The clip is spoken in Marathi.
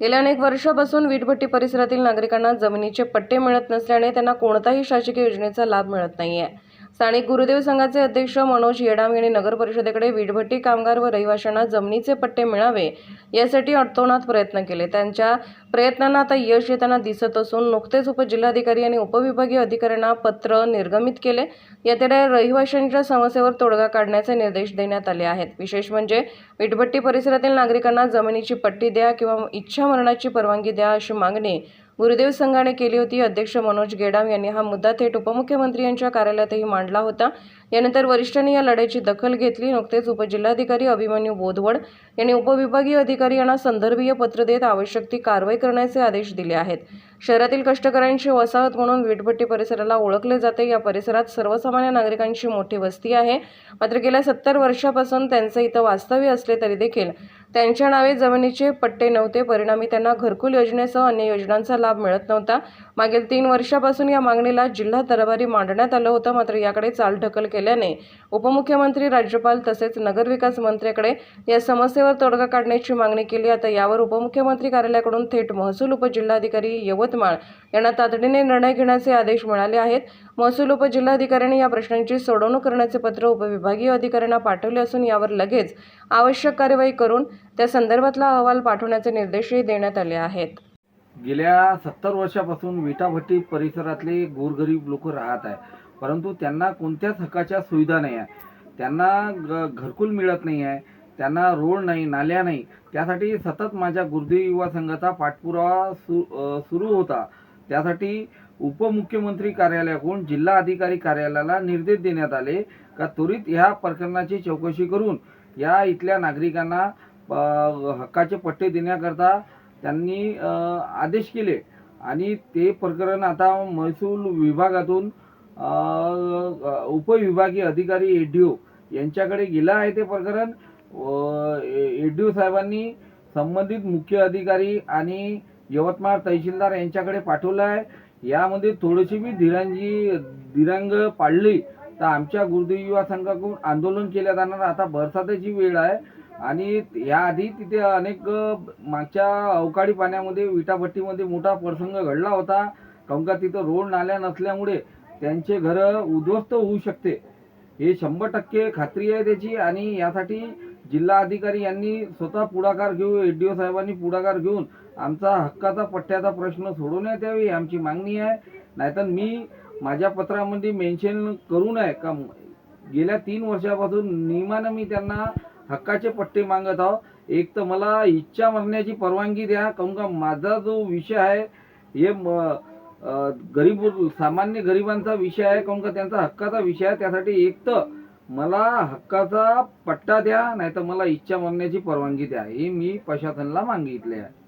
गेल्या अनेक वर्षापासून वीटभट्टी परिसरातील नागरिकांना जमिनीचे पट्टे मिळत नसल्याने त्यांना कोणताही शासकीय योजनेचा लाभ मिळत नाहीये. स्थानिक गुरुदेव संघाचे अध्यक्ष मनोज येडाम यांनी नगर परिषदेकडे वीटभट्टी कामगार व रहिवाशांना जमिनीचे पट्टे मिळावे यासाठी अटोनात प्रयत्न केले. त्यांच्या प्रयत्नांना आता यश येताना दिसत असून नुकतेच उपजिल्हाधिकारी आणि उपविभागीय अधिकाऱ्यांना पत्र निर्गमित केले. याकडे रहिवाशांच्या समस्येवर तोडगा काढण्याचे निर्देश देण्यात आले आहेत. विशेष म्हणजे वीटभट्टी परिसरातील नागरिकांना जमिनीची पट्टी द्या किंवा इच्छा मरणाची परवानगी द्या अशी मागणी गुरुदेव संघाने केली होती. अध्यक्ष मनोज गेडाम यांनी हा मुद्दा थेट उपमुख्यमंत्री यांच्या कार्यालयातही मांडला होता. यानंतर वरिष्ठांनी या लढ्याची दखल घेतली. नुकतेच उपजिल्हाधिकारी अभिमन्यू बोधवड यांनी उपविभागीय अधिकारी यांना संदर्भीय पत्र देत आवश्यक ती कारवाई करण्याचे आदेश दिले आहेत. शहरातील कष्टकऱ्यांची वसाहत म्हणून वीटभट्टी परिसराला ओळखले जाते. या परिसरात सर्वसामान्य नागरिकांची मोठी वस्ती आहे. मात्र गेल्या सत्तर वर्षापासून त्यांचे इथं वास्तव्य असले तरी देखील त्यांच्या नावे जमिनीचे पट्टे नव्हते. परिणामी त्यांना घरकुल योजनेसह अन्य योजनांचा लाभ मिळत नव्हता. मागील तीन वर्षापासून या मागणीला जिल्हा दरबारी मांडण्यात आलं होतं. मात्र याकडे चालढकल केल्याने उपमुख्यमंत्री राज्यपाल तसेच नगरविकास मंत्र्याकडे या समस्येवर तोडगा काढण्याची मागणी केली. आता यावर उपमुख्यमंत्री कार्यालयाकडून थेट महसूल उपजिल्हाधिकारी यवतमाळ यांना तातडीने निर्णय घेण्याचे आदेश मिळाले आहेत. महसूल उपजिल्हाधिकाऱ्यांनी या प्रश्नांची सोडवणूक करण्याचे पत्र उपविभागीय अधिकाऱ्यांना पाठवले असून यावर लगेच आवश्यक कार्यवाही करून त्या संदर्भातला अहवाल पाठवण्याचे निर्देशही देण्यात आले आहेत. गेल्या सत्तर वर्षापासून विटाभट्टी परिसरातले गोरगरीब लोक राहत आहे परंतु त्यांना कोणत्याच हक्काच्या सुविधा नाही आहे त्यांना ग घरकुल मिळत नाही आहे. त्यांना रोड नाही नाल्या नाही. त्यासाठी सतत माझ्या गुरुदेव युवा संघाचा पाठपुरावा सु सुरू होता. त्यासाठी उपमुख्यमंत्री कार्यालयाकडून जिल्हा अधिकारी कार्यालयाला निर्देश देण्यात आले का? त्वरित ह्या प्रकरणाची चौकशी करून या इथल्या नागरिकांना हक्काचे पट्टे देण्याकरता त्यांनी आदेश केले. आणि ते प्रकरण आता महसूल विभागातून उपविभागीय अधिकारी ए डी ओ यांच्याकडे गेलं आहे ते प्रकरण. ए डी ओ साहेबांनी संबंधित मुख्य अधिकारी आणि यवतमाळ तहसीलदार यांच्याकडे पाठवलं आहे. यामध्ये थोडीशी बी धीरांजी दिरंग पाळली तर आमच्या गुरुदेव युवा संघाकडून आंदोलन केल्या जाणार. आता बरसाताची वेळ आहे आणि याआधी तिथे अनेक मागच्या अवकाळी पाण्यामध्ये विटाभट्टीमध्ये मोठा प्रसंग घडला होता. काऊन का तिथं रोड नाल्या नसल्यामुळे त्यांचे घरं उद्ध्वस्त होऊ शकते. हे शंभर टक्के खात्री आहे त्याची आणि यासाठी जिल्हा अधिकारी यांनी स्वतः पुढाकार घेऊ एडीओ डी ओ साहेबांनी पुढाकार घेऊन आमचा हक्काचा पट्ट्याचा प्रश्न सोडवण्यात यावी आमची मागणी आहे. नाहीतर मी माझ्या पत्रामध्ये मेन्शन करू नये. का गेल्या तीन वर्षापासून नियमानं मी त्यांना हक्काचे पट्टे मागत आहो. एक तर मला इच्छा मरण्याची परवानगी द्या. काहून का माझा जो विषय आहे हे गरीब सामान्य गरिबांचा विषय आहे. काहून का त्यांचा हक्काचा विषय आहे. त्यासाठी एक तर मला हक्काचा पट्टा द्या नाहीतर मला इच्छा मागण्याची परवानगी द्या. हे मी प्रशासनाला मागितले आहे